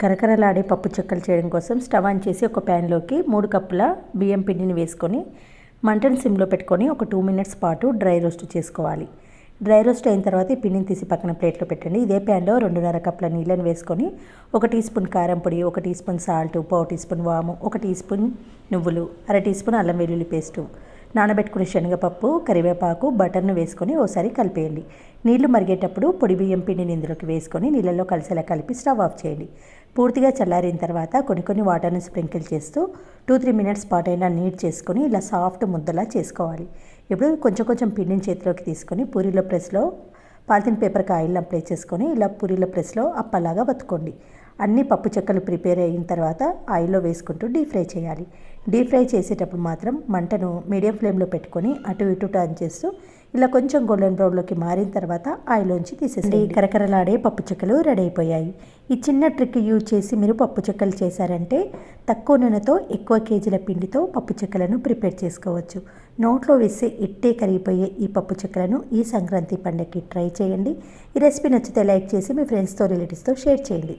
కరకరలాడే పప్పు చెక్కలు చేయడం కోసం స్టవ్ ఆన్ చేసి ఒక ప్యాన్లోకి మూడు కప్పుల బియ్యం పిండిని వేసుకొని మంటను సిమ్లో పెట్టుకొని ఒక టూ మినిట్స్ పాటు డ్రై రోస్ట్ చేసుకోవాలి. డ్రై రోస్ట్ అయిన తర్వాత ఈ పిండిని తీసి పక్కన ప్లేట్లో పెట్టండి. ఇదే ప్యాన్లో రెండున్నర కప్పుల నీళ్ళని వేసుకొని ఒక టీ స్పూన్ కారం పొడి ఒక టీ స్పూన్ సాల్ట్ పావు టీ స్పూన్ వాము ఒక టీ స్పూన్ నువ్వులు అర టీ స్పూన్ అల్లం వెల్లుల్లి పేస్టు నానబెట్టుకునే శనగపప్పు కరివేపాకు బటర్ను వేసుకొని ఓసారి కలిపేయండి. నీళ్ళు మరిగేటప్పుడు పొడి బియ్యం పిండిని ఇందులోకి వేసుకొని నీళ్ళల్లో కలిసేలా కలిపి స్టవ్ ఆఫ్ చేయండి. పూర్తిగా చల్లారిన తర్వాత కొన్ని కొన్ని వాటర్ని స్ప్రింకిల్ చేస్తూ టూ త్రీ మినిట్స్ పాటైనా అయినా నీట్ చేసుకొని ఇలా సాఫ్ట్ ముద్దలా చేసుకోవాలి. ఇప్పుడు కొంచెం కొంచెం పిండిని చేతిలోకి తీసుకొని పూరీల ప్రెస్లో పాలిథిన్ పేపర్కి ఆయిల్ అప్లై చేసుకొని ఇలా పూరీల ప్రెస్లో అప్పలాగా వత్తుకోండి. అన్ని పప్పు చెక్కలు ప్రిపేర్ అయిన తర్వాత ఆయిల్లో వేసుకుంటూ డీప్ ఫ్రై చేయాలి. డీప్ ఫ్రై చేసేటప్పుడు మాత్రం మంటను మీడియం ఫ్లేమ్లో పెట్టుకొని అటు ఇటు టర్న్ చేస్తూ ఇలా కొంచెం గోల్డెన్ బ్రౌన్లోకి మారిన తర్వాత ఆయిల్లోంచి తీసేసి కరకరలాడే పప్పు చెక్కలు రెడీ అయిపోయాయి. ఈ చిన్న ట్రిక్ యూజ్ చేసి మీరు పప్పు చెక్కలు చేశారంటే తక్కువ నూనెతో ఎక్కువ కేజీల పిండితో పప్పు చెక్కలను ప్రిపేర్ చేసుకోవచ్చు. నోట్లో వేస్తే ఇట్టే కరిగిపోయే ఈ పప్పు చెక్కలను ఈ సంక్రాంతి పండగకి ట్రై చేయండి. ఈ రెసిపీ నచ్చితే లైక్ చేసి మీ ఫ్రెండ్స్తో రిలేటివ్స్తో షేర్ చేయండి.